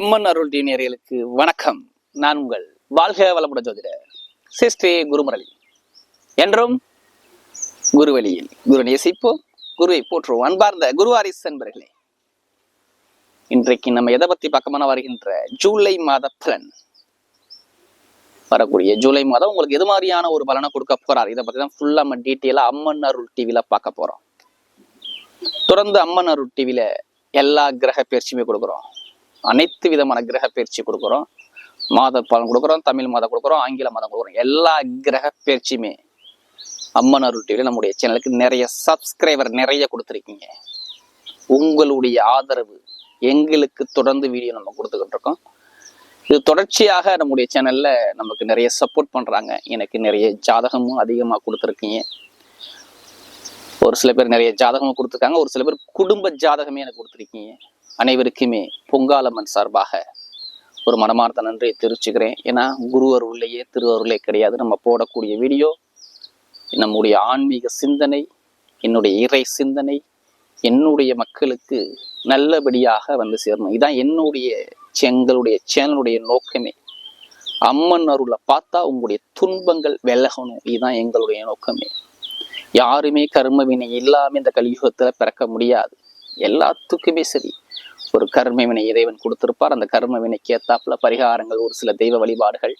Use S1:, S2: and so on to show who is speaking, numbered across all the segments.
S1: அம்மன் அருள் டீனியர்களுக்கு வணக்கம். நான் உங்கள் வாழ்க வளமுடன் ஜோதிடர் சிஸ்ரீ குருமுரளி. என்றும் குருவழியில் குரு நேசிப்போம் குருவை போற்றுவோம். அன்பார்ந்த குருவாரிஸ் என்பர்களே இன்றைக்கு நம்ம எதை பத்தி பக்கமான வருகின்ற ஜூலை மாத பலன். வரக்கூடிய ஜூலை மாதம் உங்களுக்கு எது மாதிரியான ஒரு பலனை கொடுக்க போறார்? இதை பத்தி தான் ஃபுல்லா நம்ம டீட்டெயிலா அம்மன் அருள் டிவில பார்க்க போறோம். தொடர்ந்து அம்மன் அருள் டிவில எல்லா கிரக பயிற்சியுமே கொடுக்குறோம். அனைத்து விதமான கிரக பயிற்சி கொடுக்குறோம். மாத பலன் கொடுக்குறோம் தமிழ் மாதம் கொடுக்குறோம் ஆங்கில மாதம் கொடுக்குறோம். எல்லா கிரக பயிற்சியுமே அம்மன் அருள் டிவியில் நம்முடைய சேனலுக்கு நிறைய சப்ஸ்கிரைபர் நிறைய கொடுத்துருக்கீங்க. உங்களுடைய ஆதரவு எங்களுக்கு தொடர்ந்து வீடியோ நம்ம கொடுத்துக்கிட்டு இருக்கோம். இது தொடர்ச்சியாக நம்முடைய சேனலில் நமக்கு நிறைய சப்போர்ட் பண்ணுறாங்க எனக்கு நிறைய ஜாதகமும் அதிகமாக கொடுத்துருக்கீங்க. ஒரு சில பேர் நிறைய ஜாதகமும் கொடுத்துருக்காங்க. ஒரு சில பேர் குடும்ப ஜாதகமே எனக்கு கொடுத்துருக்கீங்க. அனைவருக்குமே பொங்காலம்மன் சார்பாக ஒரு மனமார்ந்த நன்றியை தெரிவிச்சுக்கிறேன். ஏன்னா குரு அருள்லையே திரு அருளே கிடையாது. நம்ம போடக்கூடிய வீடியோ நம்முடைய ஆன்மீக சிந்தனை என்னுடைய இறை சிந்தனை என்னுடைய மக்களுக்கு நல்லபடியாக வந்து சேரணும். இதான் என்னுடைய எங்களுடைய சேனலுடைய நோக்கமே. அம்மன் அருளை பார்த்தா உங்களுடைய துன்பங்கள் விலகணும். இதுதான் எங்களுடைய நோக்கமே. யாருமே கர்ம வினை இல்லாமல் இந்த கலியுகத்தில் பிறக்க முடியாது. எல்லாத்துக்குமே சரி. ஒரு கர்ம வினை இறைவன் கொடுத்திருப்பார். அந்த கர்ம வினைக்கு ஏத்தாப்புல பரிகாரங்கள் ஒரு சில தெய்வ வழிபாடுகள்.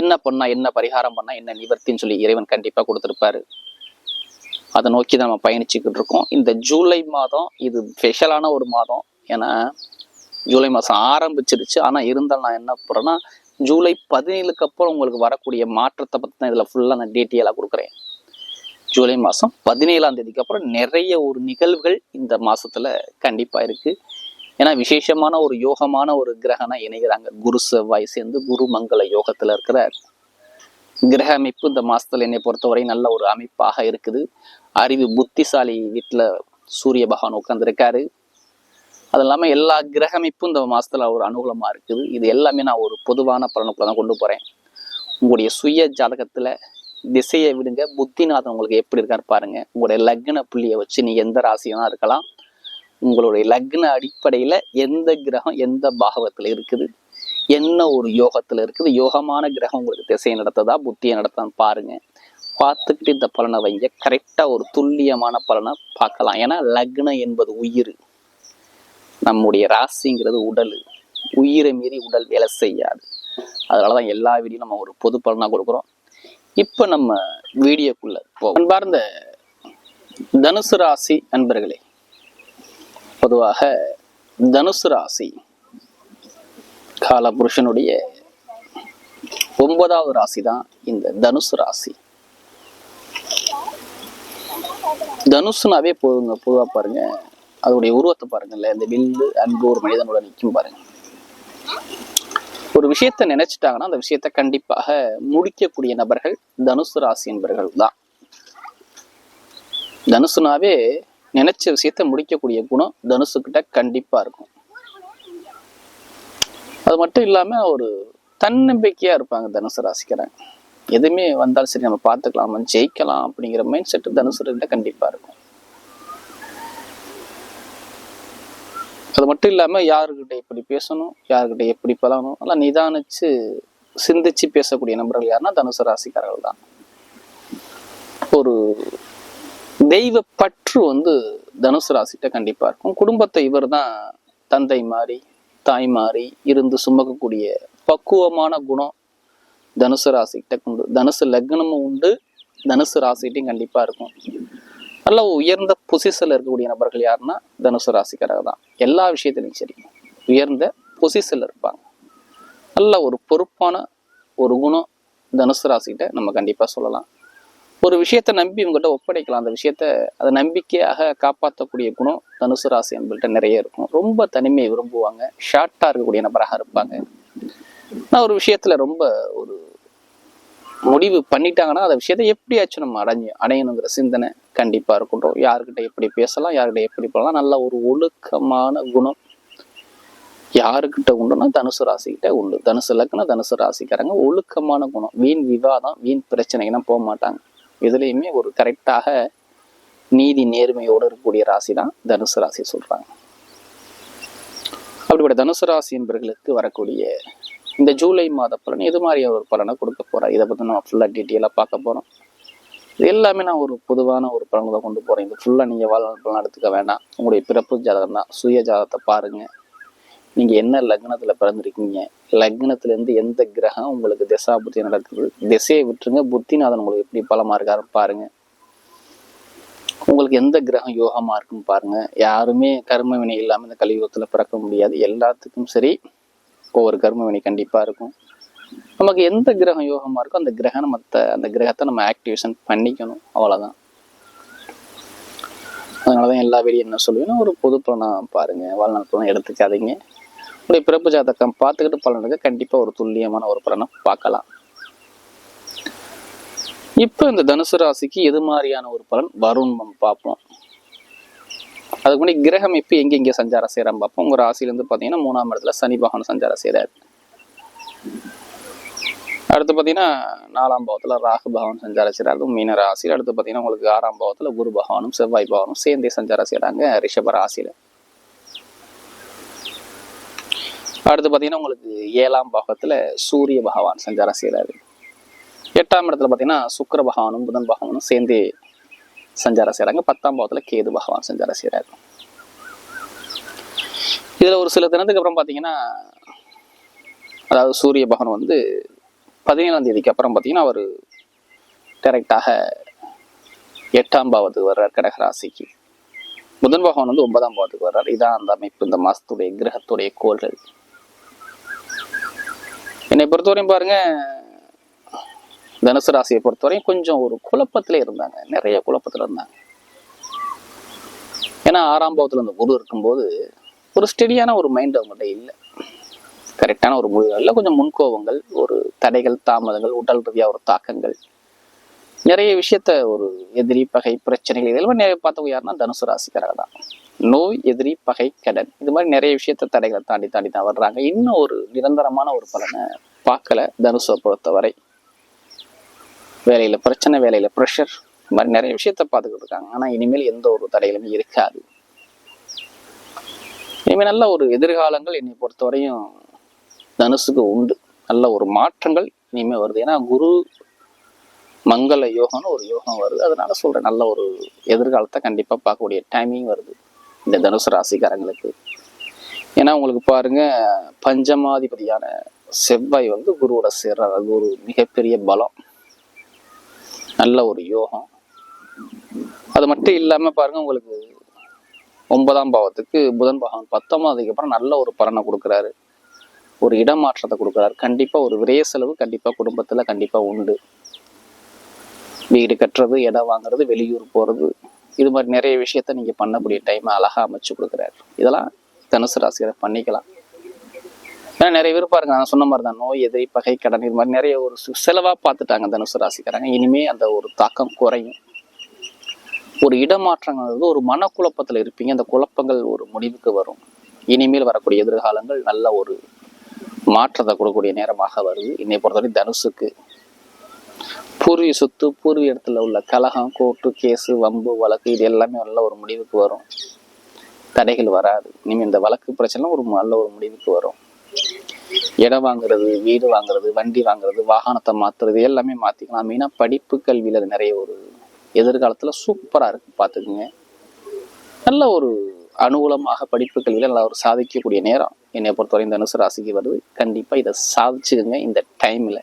S1: என்ன பண்ணா என்ன பரிகாரம் பண்ணா என்ன நிவர்த்தின்னு சொல்லி இறைவன் கண்டிப்பா கொடுத்திருப்பாரு. அதை நோக்கி தான் நம்ம பயணிச்சுக்கிட்டு இருக்கோம். இந்த ஜூலை மாதம் இது ஸ்பெஷலான ஒரு மாதம். ஏன்னா ஜூலை மாதம் ஆரம்பிச்சிருச்சு. ஆனால் இருந்தால் நான் என்ன போகிறேன்னா ஜூலை பதினேழுக்கு அப்புறம் உங்களுக்கு வரக்கூடிய மாற்றத்தை பற்றி தான் இதில் ஃபுல்லாக நான் டீட்டெயிலாக கொடுக்குறேன். ஜூலை மாதம் பதினேழாம் தேதிக்கு அப்புறம் நிறைய ஒரு நிகழ்வுகள் இந்த மாதத்தில் கண்டிப்பாக இருக்குது ஏன்னா விசேஷமான ஒரு யோகமான ஒரு கிரகனா இணைகிறாங்க. குரு செவ்வாய் சேர்ந்து குரு மங்கள யோகத்துல இருக்கிற கிரக அமைப்பு இந்த மாசத்துல என்னை பொறுத்தவரை நல்ல ஒரு அமைப்பாக இருக்குது. அறிவு புத்திசாலி வீட்டுல சூரிய பகவான் உட்கார்ந்துருக்காரு. அது இல்லாமல் எல்லா கிரக அமைப்பும் இந்த மாதத்தில் ஒரு அனுகூலமாக இருக்குது. இது எல்லாமே நான் ஒரு பொதுவான பலனுக்குள்ள தான் கொண்டு போகிறேன் உங்களுடைய சுய ஜாதகத்தில் திசையை விடுங்க. புத்திநாதன் உங்களுக்கு எப்படி இருக்காரு பாருங்க. உங்களுடைய லக்ன புள்ளியை வச்சு நீ எந்த ராசியாக இருக்கலாம். உங்களுடைய லக்ன அடிப்படையில எந்த கிரகம் எந்த பாகவத்துல இருக்குது? என்ன ஒரு யோகத்துல இருக்குது? யோகமான கிரகம் உங்களுக்கு திசையை நடத்ததா? புத்தியை நடத்தான்னு பாருங்க. பார்த்துக்கிட்டு இந்த பலனை வைங்க. கரெக்டா ஒரு துல்லியமான பலனை பார்க்கலாம். ஏன்னா லக்னம் என்பது உயிர். நம்முடைய ராசிங்கிறது உடல். உயிரை மீறி உடல் வேலை செய்யாது. அதனாலதான் எல்லா வீடியும் நம்ம ஒரு பொது பலனாக கொடுக்குறோம். இப்போ நம்ம வீடியோக்குள்ள போவோம். அன்பார்ந்த தனுசு ராசி அன்பர்களே பொதுவாக தனுசு ராசி காலபுருஷனுடைய ஒன்பதாவது ராசி தான் இந்த தனுசு ராசி. தனுசுனாவே போதுங்க பொதுவா பாருங்க. அதோடைய உருவத்தை பாருங்கல்ல இந்த வில்லு அன்பு ஒரு மனிதனோட நிற்கும் பாருங்க. ஒரு விஷயத்த நினைச்சிட்டாங்கன்னா அந்த விஷயத்த கண்டிப்பாக முடிக்கக்கூடிய நபர்கள் தனுசு ராசி என்பர்கள் தான் தனுசுனாவே நினைச்ச விஷயத்த முடிக்கக்கூடிய குணம் தனுசுக்கிட்ட கண்டிப்பா இருக்கும். அது மட்டும் இல்லாம ஒரு தன்னம்பிக்கையா இருப்பாங்க தனுசு ராசிக்கிறேன் எதுவுமே வந்தாலும் சரி நம்ம பார்த்துக்கலாம் நம்ம ஜெயிக்கலாம் அப்படிங்கிற மைண்ட் செட் தனுசுகிட்ட கண்டிப்பா இருக்கும். அது மட்டும் இல்லாம யாருக்கிட்ட எப்படி பேசணும் யாருக்கிட்ட எப்படி பழகணும் நல்லா நிதானிச்சு சிந்திச்சு பேசக்கூடிய நபர்கள் யாருன்னா தனுசு ராசிக்காரர்கள் தான். ஒரு தெய்வ பற்று வந்து தனுசு ராசிட்ட கண்டிப்பா இருக்கும். குடும்பத்தை இவர் தான் தந்தை மாறி தாய் மாறி இருந்து சுமக்கக்கூடிய பக்குவமான குணம் தனுசு ராசிகிட்ட உண்டு தனுசு லக்னமும் உண்டு தனுசு ராசிகிட்டையும் கண்டிப்பா இருக்கும். நல்ல உயர்ந்த பொசிஷன்ல இருக்கக்கூடிய நபர்கள் யாருன்னா தனுசு ராசிக்காரங்க தான். எல்லா விஷயத்திலையும் சரி உயர்ந்த பொசிஷன்ல இருப்பாங்க. நல்ல ஒரு பொறுப்பான ஒரு குணம் தனுசு ராசிகிட்ட நம்ம கண்டிப்பா சொல்லலாம். ஒரு விஷயத்தை நம்பி இவங்ககிட்ட ஒப்படைக்கலாம். அந்த விஷயத்த அதை நம்பிக்கையாக காப்பாற்றக்கூடிய குணம் தனுசு ராசி என்பள்கிட்ட நிறைய இருக்கும். ரொம்ப தனிமையை விரும்புவாங்க. ஷார்ட்டாக இருக்கக்கூடிய நபராக இருப்பாங்க. நான் ஒரு விஷயத்துல ரொம்ப ஒரு முடிவு பண்ணிட்டாங்கன்னா அந்த விஷயத்தை எப்படியாச்சும் நம்ம அடைஞ்சு அடையணுங்கிற சிந்தனை கண்டிப்பாக இருக்கட்டும். யாருக்கிட்ட எப்படி பேசலாம் யார்கிட்ட எப்படி பண்ணலாம் நல்ல ஒரு ஒழுக்கமான குணம் யாருக்கிட்ட உண்டுன்னா தனுசு ராசிக்கிட்ட உண்டு. தனுசு லக்னம் தனுசு ராசிக்காரங்க ஒழுக்கமான குணம். வீண் விவாதம் வீண் பிரச்சனைகள்லாம் போக மாட்டாங்க. இதுலேயுமே ஒரு கரெக்டாக நீதி நேர்மையோடு இருக்கக்கூடிய ராசி தான் தனுசு ராசி சொல்கிறாங்க அப்படிப்பட்ட தனுசு ராசி என்பர்களுக்கு வரக்கூடிய இந்த ஜூலை மாத பலன் எது மாதிரி ஒரு பலனை கொடுக்க போறார்? இதை பற்றி நம்ம ஃபுல்லாக டீட்டெயிலாக பார்க்க போகிறோம் இது எல்லாமே நான் ஒரு பொதுவான ஒரு பலன்களை கொண்டு போகிறேன் இது ஃபுல்லாக நீங்கள் வாழ்நாள் பலன் எடுத்துக்க வேண்டாம் உங்களுடைய பிறப்பு ஜாதகம் தான் சுய ஜாதகத்தை பாருங்கள் நீங்க என்ன லக்னத்துல பிறந்திருக்கீங்க? லக்னத்துல இருந்து எந்த கிரகம் உங்களுக்கு திசா புத்தி நடக்குது? திசையை விட்டுருங்க புத்திநாதன் உங்களுக்கு எப்படி பலமா இருக்காருன்னு பாருங்க. உங்களுக்கு எந்த கிரகம் யோகமா இருக்குன்னு பாருங்க. யாருமே கர்ம வினை இல்லாம இந்த கலியுகத்துல பிறக்க முடியாது. எல்லாத்துக்கும் சரி ஒவ்வொரு கர்ம வினை கண்டிப்பா இருக்கும். நமக்கு எந்த கிரகம் யோகமா இருக்கோ அந்த கிரகம் மத்த அந்த கிரகத்தை நம்ம ஆக்டிவேஷன் பண்ணிக்கணும். அவ்வளவுதான். அதனாலதான் எல்லா வீடியும் என்ன சொல்லுவேன்னா ஒரு பொது பலனா பாருங்க. வாழ்நாள் பலன் எடுத்துக்காதீங்க. உங்களுடைய பிறப்பு ஜாதகம் பார்த்துக்கிட்டு பலனுக்கு கண்டிப்பாக கண்டிப்பா ஒரு துல்லியமான ஒரு பலனை பார்க்கலாம். இப்போ இந்த தனுசு ராசிக்கு எது மாதிரியான ஒரு பலன் வரும்னு நம்ம பார்ப்போம். அதுக்கு முன்னாடி கிரகம் இப்போ எங்க எங்க சஞ்சாரம் செய்யறான்னு பார்ப்போம். உங்கள் ராசியில இருந்து பாத்தீங்கன்னா மூணாம் இடத்துல சனி பகவான் சஞ்சாரம் செய்யறாரு அடுத்து பார்த்தீங்கன்னா நாலாம் பாவத்தில் ராகு பகவான் சஞ்சாரம் அதுவும் மீன ராசியில். அடுத்து பார்த்தீங்கன்னா உங்களுக்கு ஆறாம் பாவத்துல குரு பகவானும் செவ்வாய் பகவானும் சேர்ந்தே சஞ்சாரம் செய்கிறாங்க ரிஷப ராசியில். அடுத்து பார்த்தீங்கன்னா உங்களுக்கு ஏழாம் பாகத்தில் சூரிய பகவான் சஞ்சாரம் செய்கிறாரு எட்டாம் இடத்துல பார்த்தீங்கன்னா சுக்கர பகவானும் புதன் பகவானும் சேர்ந்து சஞ்சாரம் செய்கிறாங்க பத்தாம் பாவத்தில் கேது பகவான் சஞ்சாரம் செய்கிறாரு இதில் ஒரு சில தினத்துக்கு அப்புறம் பார்த்தீங்கன்னா அதாவது சூரிய பகவான் வந்து பதினேழாம் தேதிக்கு அப்புறம் பார்த்தீங்கன்னா அவர் டைரக்டாக எட்டாம் பாவத்துக்கு வர்றார் கடகராசிக்கு புதன் பகவான் வந்து ஒன்பதாம் பாவத்துக்கு வர்றார். இதான் அந்த அமைப்பு இந்த மாதத்துடைய கிரகத்துடைய கோள்கள். என்னை பொறுத்தவரையும் பாருங்க தனுசு ராசியை பொறுத்தவரையும் கொஞ்சம் ஒரு குழப்பத்துல இருந்தாங்க. நிறைய குழப்பத்துல இருந்தாங்க. ஏன்னா ஆறாம் பாவத்தில் அந்த குரு இருக்கும்போது ஒரு ஸ்டெடியான ஒரு மைண்ட் அவங்கள்ட்ட இல்லை. கரெக்டான ஒரு முடிவுகளில் கொஞ்சம் முன்கோபங்கள் ஒரு தடைகள் தாமதங்கள் உடல் ரீதியாக ஒரு தாக்கங்கள். நிறைய விஷயத்த ஒரு எதிரி பகை பிரச்சனைகள் இதெல்லாம் நிறைய பார்த்தவங்க யாருன்னா தனுசு ராசிக்காரங்க தான். நோய் எதிரி பகை கடன். இது மாதிரி நிறைய விஷயத்த தடைகளை தாண்டி தாண்டி தான் வர்றாங்க. இன்னும் ஒரு நிரந்தரமான ஒரு பலனை பார்க்கல தனுசை பொறுத்தவரை. வேலையில பிரச்சனை வேலையில ப்ரெஷர் இது மாதிரி நிறைய விஷயத்த பார்த்துக்கிட்டு இருக்காங்க. ஆனா இனிமேல் எந்த ஒரு தடைகளுமே இருக்காது. இனிமேல் நல்ல ஒரு எதிர்காலங்கள் என்னை பொறுத்தவரையும் தனுசுக்கு உண்டு. நல்ல ஒரு மாற்றங்கள் இனிமேல் வருது. ஏன்னா குரு மங்கள யோகம்னு ஒரு யோகம் வருது. அதனால சொல்றேன் நல்ல ஒரு எதிர்காலத்தை கண்டிப்பா பார்க்கக்கூடிய டைமிங் வருது இந்த தனுசு ராசிக்காரங்களுக்கு. ஏன்னா உங்களுக்கு பாருங்க பஞ்சமாதிபதியான செவ்வாய் வந்து குருவோட சேர்றார். அது ஒரு மிகப்பெரிய பலம். நல்ல ஒரு யோகம். அது மட்டும் இல்லாம பாருங்க உங்களுக்கு ஒன்பதாம் பாவத்துக்கு புதன் பாகம் பத்தொன்பதுக்கு அப்புறம் நல்ல ஒரு பலனை கொடுக்குறாரு. ஒரு இடமாற்றத்தை கொடுக்குறாரு. கண்டிப்பா ஒரு விரைய செலவு கண்டிப்பா குடும்பத்துல கண்டிப்பா உண்டு. வீடு கட்டுறது இடம் வாங்குறது வெளியூர் போகிறது இது மாதிரி நிறைய விஷயத்த நீங்கள் பண்ணக்கூடிய டைமை அழகா அமைச்சு கொடுக்குறாரு. இதெல்லாம் தனுசு ராசிகளை பண்ணிக்கலாம். ஏன்னா நிறைய பேர் பாருங்க நான் சொன்ன மாதிரி தான் நோய் எதிரி பகை கடன் இது மாதிரி நிறைய ஒரு செலவாக பார்த்துட்டாங்க தனுசு ராசிக்காரங்க. இனிமே அந்த ஒரு தாக்கம் குறையும். ஒரு இடமாற்றங்கிறது ஒரு மனக்குழப்பத்தில் இருப்பீங்க. அந்த குழப்பங்கள் ஒரு முடிவுக்கு வரும். இனிமேல் வரக்கூடிய எதிர்காலங்கள் நல்ல ஒரு மாற்றத்தை கொடுக்கக்கூடிய நேரமாக வருது. இன்னை பொறுத்தவரை தனுசுக்கு பூர்வீக சொத்து பூர்வீக இடத்துல உள்ள கலகம் கோர்ட்டு கேஸு வம்பு வழக்கு இது எல்லாமே நல்ல ஒரு முடிவுக்கு வரும். தடைகள் வராது. இனிமேல் இந்த வழக்கு பிரச்சனை ஒரு நல்ல ஒரு முடிவுக்கு வரும். இடம் வாங்குறது வீடு வாங்குறது வண்டி வாங்குறது வாகனத்தை மாற்றுறது எல்லாமே மாற்றிக்கலாம் மெயினாக படிப்பு கல்வியில் நிறைய ஒரு எதிர்காலத்தில் சூப்பராக இருக்குது பார்த்துக்குங்க. நல்ல ஒரு அனுகூலமாக படிப்பு கல்வியில் நல்லா ஒரு சாதிக்கக்கூடிய நேரம். என்னை பொறுத்தவரை இந்த தனுசு ராசிக்கு வருது. கண்டிப்பாக இதை சாதிச்சுக்குங்க இந்த டைமில்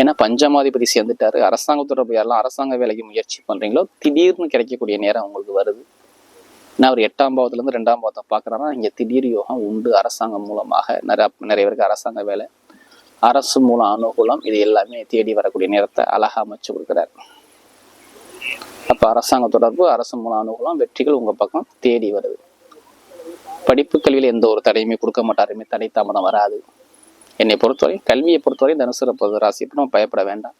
S1: ஏன்னா பஞ்சமாதிபதி சேர்ந்துட்டாரு. அரசாங்கத்தோட போய் யாரெல்லாம் அரசாங்க வேலைக்கு முயற்சி பண்றீங்களோ திடீர்னு கிடைக்கக்கூடிய நேரம் உங்களுக்கு வருது. நான் ஒரு எட்டாம் பாவத்துல இருந்து ரெண்டாம் பாவத்தை பாக்குறேன்னா இங்க திடீர் யோகம் உண்டு. அரசாங்கம் மூலமாக நிறைய நிறைய பேருக்கு அரசாங்க வேலை. அரசு மூலம் அனுகூலம் இது எல்லாமே தேடி வரக்கூடிய நேரத்தை அழகா அமைச்சு கொடுக்குறாரு. அப்ப அரசாங்க தொடர்பு அரசு மூலம் அனுகூலம் வெற்றிகள் உங்க பக்கம் தேடி வருது. படிப்பு கல்வியில் எந்த ஒரு தடையுமே கொடுக்க மாட்டாருமே தடை தாமதம் வராது. என்னை பொறுத்தவரை கல்வியை பொறுத்தவரை தனுசு ராசி இப்போ நம்ம பயப்பட வேண்டாம்.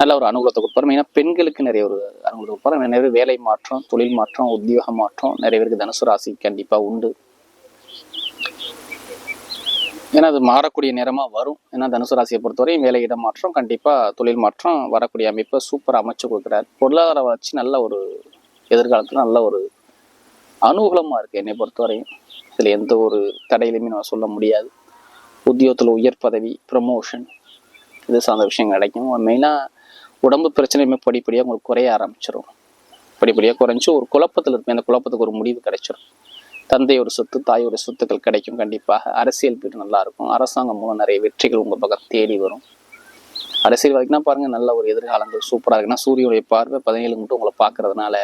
S1: நல்ல ஒரு அனுகூலத்தை கொடுப்பாரு. மெயினாக பெண்களுக்கு நிறைய ஒரு அனுகூலத்தை கொடுப்பாரு. நிறைய பேர் வேலை மாற்றம் தொழில் மாற்றம் உத்தியோக மாற்றம் நிறைய பேருக்கு தனுசு ராசி கண்டிப்பாக உண்டு. ஏன்னா அது மாறக்கூடிய நேரமாக வரும். ஏன்னா தனுசு ராசியை பொறுத்தவரையும் வேலை இடம் மாற்றம் கண்டிப்பாக தொழில் மாற்றம் வரக்கூடிய அமைப்பை சூப்பராக அமைச்சு கொடுக்குறாரு. பொருளாதார வளர்ச்சி நல்ல ஒரு எதிர்காலத்தில் நல்ல ஒரு அனுகூலமாக இருக்குது என்னை பொறுத்தவரையும். இதில் எந்த ஒரு தடையிலுமே நான் சொல்ல முடியாது. உத்தியோகத்தில் உயர் பதவி ப்ரமோஷன் இது சார்ந்த விஷயம் கிடைக்கும் மெயினாக உடம்பு பிரச்சனையுமே படிப்படியாக உங்களுக்கு குறைய ஆரம்பிச்சிடும் படிப்படியாக குறைஞ்சி ஒரு குழப்பத்தில் இருப்பேன் அந்த குழப்பத்துக்கு ஒரு முடிவு கிடைச்சிடும் தந்தையோட சொத்து தாயோட சொத்துக்கள் கிடைக்கும் கண்டிப்பாக. அரசியல் பீடு நல்லாயிருக்கும் அரசாங்கம் மூலம் நிறைய வெற்றிகள் உங்கள் பக்கம் தேடி வரும். அரசியல் வரைக்கும் பாருங்கள் நல்ல ஒரு எதிர்காலங்கள் சூப்பராக இருக்குன்னா சூரியனுடைய பார்வை பதினேழு மட்டும் உங்களை பார்க்கறதுனால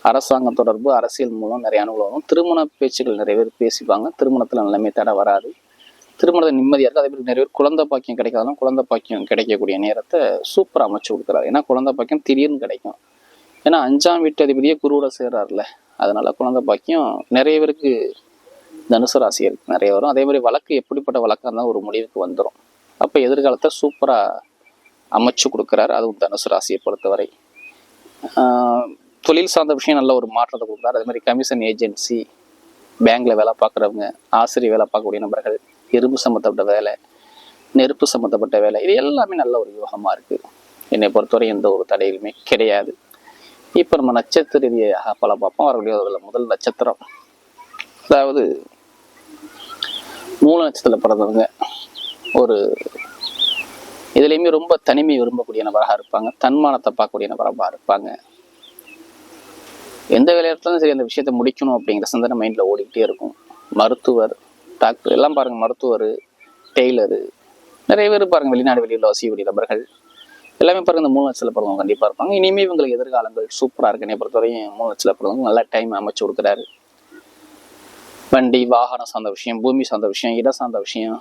S1: அரசாங்கம் தொடர்பு அரசியல் மூலம் நிறைய அனுகூலம் வரும். திருமண பேச்சுகள் நிறைய பேர் பேசிப்பாங்க. திருமணத்தில் நிலைமை தடை வராது. திருமணத்தை நிம்மதியாக இருக்குது அதே மாதிரி நிறைய பேர் குழந்தை பாக்கியம் கிடைக்காதாலும் குழந்தை பாக்கியம் கிடைக்கக்கூடிய நேரத்தை சூப்பராக அமைச்சு கொடுக்குறாரு. ஏன்னா குழந்தை பாக்கியம் திடீர்னு கிடைக்கும். ஏன்னா அஞ்சாம் வீட்டு அதிபதியே குருவோட சேர்றாருல அதனால குழந்தை பாக்கியம் நிறைய பேருக்கு தனுசு ராசி நிறைய வரும். அதே மாதிரி வழக்கு எப்படிப்பட்ட வழக்காக இருந்தால் ஒரு முடிவுக்கு வந்துடும் அப்போ எதிர்காலத்தை சூப்பராக அமைச்சு கொடுக்குறாரு. அதுவும் தனுசு ராசியை பொறுத்தவரை. தொழில் சார்ந்த விஷயம் நல்ல ஒரு மாற்றத்தை கொடுக்குறாரு. அதே மாதிரி கமிஷன் ஏஜென்சி பேங்க்ல வேலை பார்க்குறவங்க ஆசிரியர் வேலை பார்க்கக்கூடிய நபர்கள் இரும்பு சம்மந்தப்பட்ட வேலை நெருப்பு சம்மந்தப்பட்ட வேலை இது எல்லாமே நல்ல ஒரு யோகமாக இருக்குது என்னை பொறுத்தவரை எந்த ஒரு தடையிலுமே கிடையாது. இப்போ நம்ம நட்சத்திர ரீதியாக பல பார்ப்போம். வரக்கூடிய முதல் நட்சத்திரம் அதாவது மூல நட்சத்திரத்தில் பிறந்தவங்க. ஒரு இதுலேயுமே ரொம்ப தனிமை விரும்பக்கூடிய நபராக இருப்பாங்க. தன்மானத்தை பார்க்கக்கூடிய நபராக இருப்பாங்க. எந்த வேலையிலும் சரி அந்த விஷயத்தை முடிக்கணும் அப்படிங்கிற சிந்தனை மைண்டில் ஓடிக்கிட்டே இருக்கும். மருத்துவர் டாக்டர் எல்லாம் பாருங்கள் மருத்துவர் டெய்லரு. நிறைய பேர் பாருங்கள் வெளிநாடு வெளியில் வசியக்கூடிய நபர்கள். எல்லாமே பாருங்க இந்த மூணு லட்சத்தில் பிறந்தவங்க கண்டிப்பாக இருப்பாங்க. இனிமே இவங்களுக்கு எதிர்காலங்கள் சூப்பராக இருக்கு என்னை பொறுத்தவரையும் மூணு லட்சத்தில் பிறந்தவங்க நல்ல டைம் அமைச்சு கொடுக்குறாரு. வண்டி வாகனம் சார்ந்த விஷயம் பூமி சார்ந்த விஷயம் இடம் சார்ந்த விஷயம்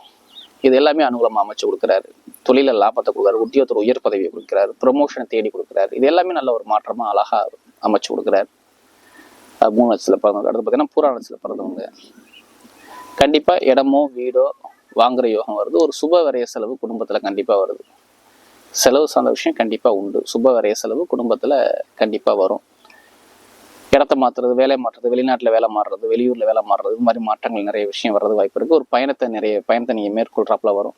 S1: இது எல்லாமே அனுகூலமாக அமைச்சு கொடுக்குறாரு. தொழில லாபத்தை கொடுக்குறாரு உத்தியோகத்தில் உயர் பதவியை கொடுக்குறாரு ப்ரொமோஷனை தேடி கொடுக்குறாரு. இது எல்லாமே நல்ல ஒரு மாற்றமாக அழகாக அமைச்சு கொடுக்குறாரு. மூணு லட்சத்தில் பிறந்தவங்க அடுத்து பார்த்தீங்கன்னா பூரா லட்சத்தில் பிறந்தவங்க. கண்டிப்பாக இடமோ வீடோ வாங்குகிற யோகம் வருது. ஒரு சுப வரைய செலவு குடும்பத்தில் கண்டிப்பாக வருது. செலவு சார்ந்த விஷயம் கண்டிப்பாக உண்டு. சுப வரைய செலவு குடும்பத்தில் கண்டிப்பாக வரும். இடத்த மாற்றுறது வேலை மாற்றுறது வெளிநாட்டில் வேலை மாறுறது வெளியூரில் வேலை மாறுறது இது மாதிரி மாற்றங்கள் நிறைய விஷயம் வர்றது வாய்ப்பு இருக்குது ஒரு பயணத்தை நிறைய பயணத்தை நீங்கள் மேற்கொள்றாப்புல வரும்.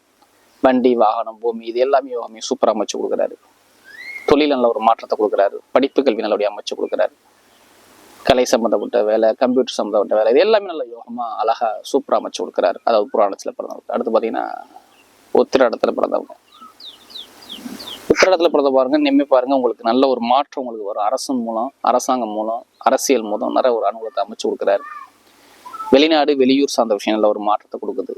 S1: வண்டி வாகனம் பூமி இது எல்லாமே யோகமே சூப்பராக அமைச்சு கொடுக்குறாரு. தொழில் நல்ல ஒரு மாற்றத்தை கொடுக்குறாரு. படிப்பு கல்வி நல்லபடியாக அமைச்சு கொடுக்குறாரு. கலை சம்மந்தப்பட்ட வேலை கம்ப்யூட்டர் சம்மந்தப்பட்ட வேலை இது எல்லாமே நல்ல யோகமாக அழகா சூப்பராக அமைச்சு கொடுக்குறாரு. அதாவது புராணத்தில் பிறந்தவங்க. அடுத்து பார்த்தீங்கன்னா உத்திராடத்தில் பிறந்தவங்க. உத்திராடத்தில் பிறந்த பாருங்க நிம்மி பாருங்க உங்களுக்கு நல்ல ஒரு மாற்றம் உங்களுக்கு வரும். அரசன் மூலம் அரசாங்கம் மூலம் அரசியல் மூலம் நிறைய ஒரு அனுகூலத்தை அமைச்சு கொடுக்குறாரு. வெளிநாடு வெளியூர் சார்ந்த விஷயம் நல்ல ஒரு மாற்றத்தை கொடுக்குது.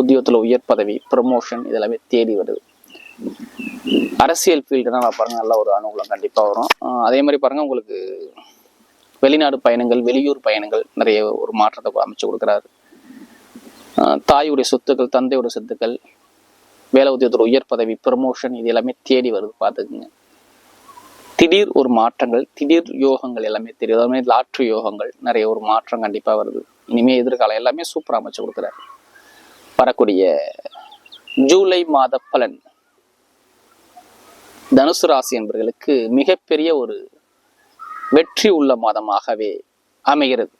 S1: உத்தியோகத்தில் உயர் பதவி ப்ரமோஷன் இதெல்லாமே தேடி வருது. அரசியல் ஃபீல்டுனா நான் பாருங்க நல்ல ஒரு அனுகூலம் கண்டிப்பாக வரும். அதே மாதிரி பாருங்க உங்களுக்கு வெளிநாடு பயணங்கள் வெளியூர் பயணங்கள் நிறைய ஒரு மாற்றத்தை அமைச்சு கொடுக்குறாரு. தாயுடைய சொத்துக்கள் தந்தையோட சொத்துக்கள் வேலை உத்தியோகத்தோட உயர் பதவி ப்ரமோஷன் இது எல்லாமே தேடி வருது பார்த்துக்குங்க. திடீர் ஒரு மாற்றங்கள் திடீர் யோகங்கள் எல்லாமே தெரியுது. அதுமாதிரி லாற்று லாட்ரி யோகங்கள் நிறைய ஒரு மாற்றம் கண்டிப்பாக வருது. இனிமேல் எதிர்காலம் எல்லாமே சூப்பராக அமைச்சு கொடுக்குறாரு. வரக்கூடிய ஜூலை மாத பலன். தனுசு ராசி என்பவர்களுக்கு மிகப்பெரிய ஒரு வெற்றி உள்ள மாதமாகவே அமைகிறது.